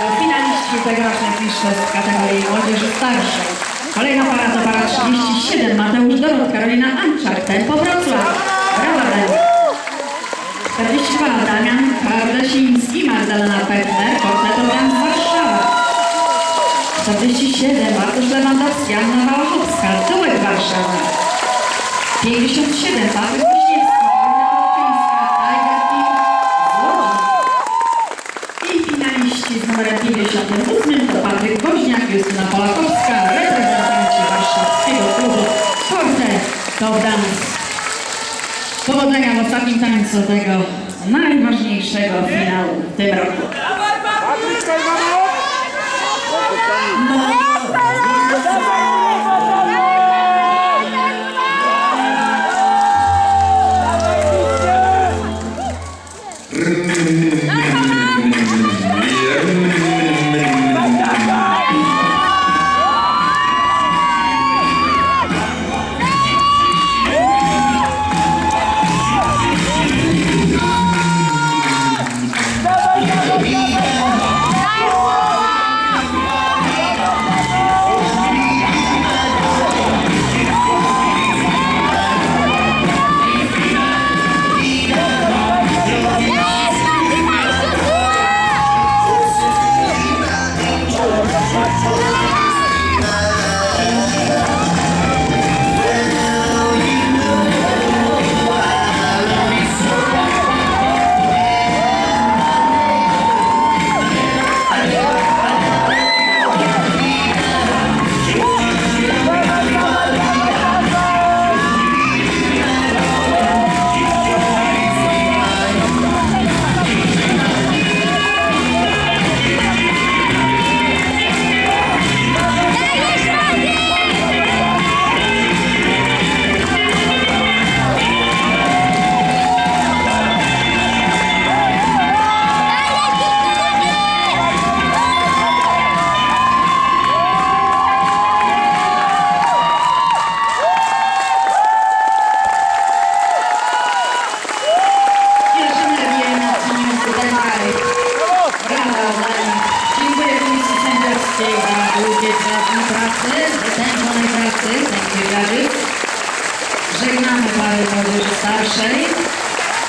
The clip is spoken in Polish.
Finaliści tegorocznych mistrzostw kategorii młodzieży starszej. Kolejna para to para 37. Mateusz Dorot, Karolina Anczak, Tempo Wrocław. Brawa Daniel. 42. Damian Kardasiński, Magdalena Pepner, Korneto Grand Warszawa. 47. Bartosz Lewandowski, Anna Wałachowska, Tyłek Warszawa. 57. Patryk Tiger Team z numerem 58 to Patryk Woźniak, Justyna Polakowska, reprezentanci warszawskiego klubu Forte Dance. Powodzenia w ostatnim tańcu tego najważniejszego finału w tym roku. Pracy, ten